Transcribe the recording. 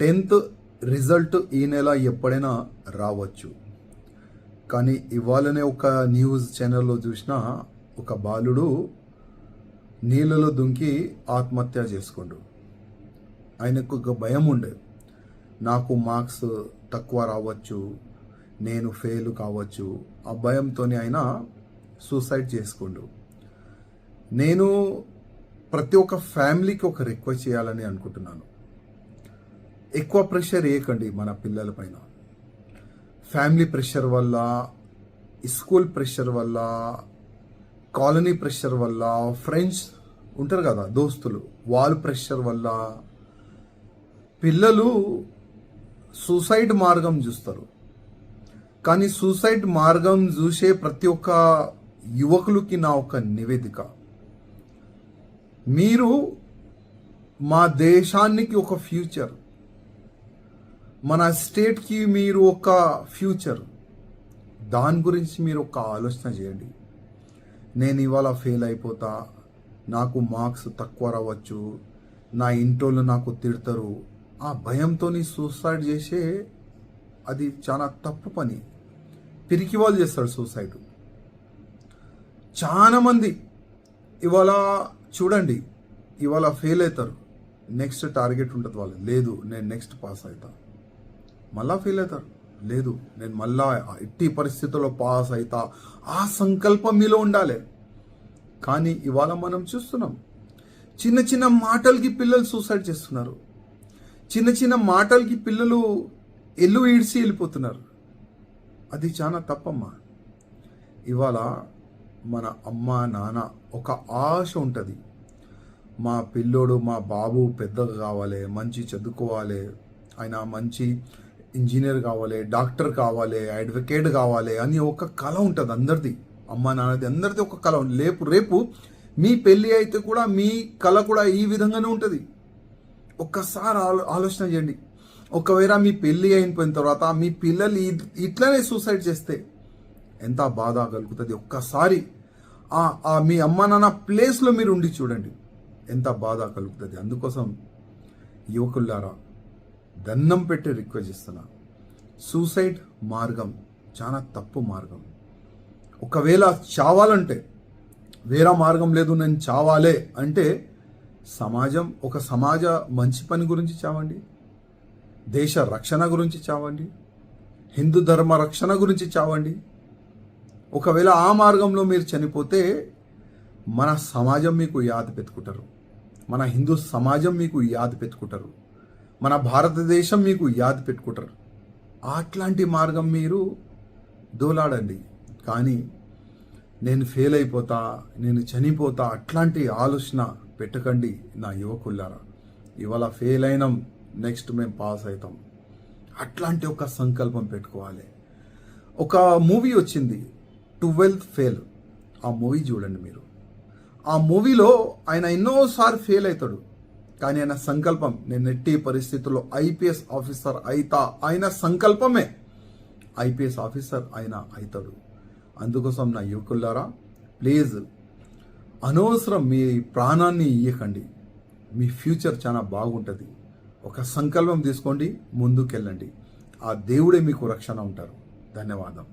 Tenth result ఈ నెల ఎప్పుడైనా రావచ్చు. కానీ ఇవాళనే ఒక న్యూస్ ఛానల్లో చూసిన ఒక బాలుడు నీళ్ళలో దుంకి ఆత్మహత్య చేసుకుండు. ఆయనకు ఒక భయం ఉండే. నాకు మార్క్స్ తక్కువ రావచ్చు నేను ఫెయిల్ కావచ్చు. ఆ భయంతోనే ఆయన సూసైడ్ చేసుకుండు. నేను ప్రతి ఒక్క ఫ్యామిలీకి ఒక రిక్వెస్ట్ చేయాలని అనుకుంటున్నాను. ఎక్కువ ప్రెషర్ వేయకండి మన పిల్లల పైన. ఫ్యామిలీ ప్రెషర్ వల్ల స్కూల్ ప్రెషర్ వల్ల కాలనీ ప్రెషర్ వల్ల ఫ్రెండ్స్ ఉంటారు కదా దోస్తులు వాళ్ళ ప్రెషర్ వల్ల పిల్లలు సూసైడ్ మార్గం చూస్తారు. కానీ సూసైడ్ మార్గం చూసే ప్రతి ఒక్క యువకులకి నా ఒక నివేదిక. మీరు మా దేశానికి ఒక ఫ్యూచర్. మన స్టేట్కి మీరు ఒక ఫ్యూచర్ దాని గురించి మీరు ఒక ఆలోచన చేయండి. నేను ఇవాళ ఫెయిల్ అయిపోతా నాకు మార్క్స్ తక్కువ రావచ్చు నా ఇంటోళ్ళు నాకు తిడతారు. ఆ భయంతో సూసైడ్ చేసే అది చాలా తప్పు పని. పిరికి వాళ్ళు చేస్తారు సూసైడ్ చాలామంది ఇవాళ చూడండి ఇవాళ ఫెయిల్ అవుతారు. నెక్స్ట్ టార్గెట్ ఉంటుంది వాళ్ళు లేదు నేను నెక్స్ట్ పాస్ అవుతా. మళ్ళా ఫెయిల్ అవుతారు. లేదు నేను మళ్ళా ఎట్టి పరిస్థితుల్లో పాస్ అవుతా ఆ సంకల్పం మీలో ఉండాలి. కానీ ఇవాళ మనం చూస్తున్నాం చిన్న చిన్న మాటలకి పిల్లలు సూసైడ్ చేస్తున్నారు. చిన్న చిన్న మాటలకి పిల్లలు ఎల్లు ఈడ్చి వెళ్ళిపోతున్నారు. అది చాలా తప్పమ్మా. ఇవాళ మన అమ్మ నాన్న ఒక ఆశ ఉంటుంది. మా పిల్లోడు మా బాబు పెద్దగా కావాలి మంచి చదువుకోవాలి ఆయన మంచి ఇంజనీర్ కావాలి డాక్టర్ కావాలి అడ్వకేట్ కావాలి అని ఒక కళ ఉంటుంది అందరిది. అమ్మ నాన్నది అందరిది ఒక కళ రేపు రేపు మీ పెళ్ళి అయితే కూడా మీ కళ కూడా ఈ విధంగానే ఉంటుంది. ఒక్కసారి ఆలో ఆలోచన చేయండి. ఒకవేళ మీ పెళ్ళి అయిపోయిన తర్వాత మీ పిల్లలు ఇట్లనే సూసైడ్ చేస్తే ఎంత బాధ కలుగుతుంది. ఒక్కసారి ఆ మీ అమ్మ నాన్న ప్లేస్లో మీరు ఉండి చూడండి. ఎంత బాధ కలుగుతుంది. అందుకోసం యువకులారా దండం పెట్టి రిక్వెస్ట్ చేస్తున్నా. సూసైడ్ మార్గం చాలా తప్పు మార్గం. ఒకవేళ చావాలంటే వేరే మార్గం లేదు నేను చావాలే అంటే సమాజం ఒక సమాజ మంచి పని గురించి చావండి. దేశ రక్షణ గురించి చావండి. హిందూ ధర్మ రక్షణ గురించి చావండి. ఒకవేళ ఆ మార్గంలో మీరు చనిపోతే మన సమాజం మీకు యాద పెట్టుకుంటారు. మన హిందూ సమాజం మీకు యాద పెట్టుకుంటారు. మన భారతదేశం మీకు యాద పెట్టుకుంటారు. అట్లాంటి మార్గం మీరు దోలాడండి. కానీ నేను ఫెయిల్ అయిపోతా నేను చనిపోతా అట్లాంటి ఆలోచన పెట్టకండి నా యువకులారా. ఇవాళ ఫెయిల్ అయినాం నెక్స్ట్ మేము పాస్ అవుతాం అట్లాంటి ఒక సంకల్పం పెట్టుకోవాలి. ఒక మూవీ వచ్చింది ట్వెల్త్ ఫెయిల్. ఆ మూవీ చూడండి మీరు. ఆ మూవీలో ఆయన ఎన్నోసార్లు ఫెయిల్ అవుతాడు. కానీ ఆయన సంకల్పం నేను ఎట్టి పరిస్థితుల్లో ఐపీఎస్ ఆఫీసర్ అయితా ఆయన సంకల్పమే. ఐపీఎస్ ఆఫీసర్ ఆయన అవుతాడు అందుకోసం నా యువకులారా ప్లీజ్ అనవసరం మీ ప్రాణాన్ని ఇయ్యకండి. మీ ఫ్యూచర్ చాలా బాగుంటుంది. ఒక సంకల్పం తీసుకోండి ముందుకెళ్ళండి. ఆ దేవుడే మీకు రక్షణ ఉంటారు. ధన్యవాదం.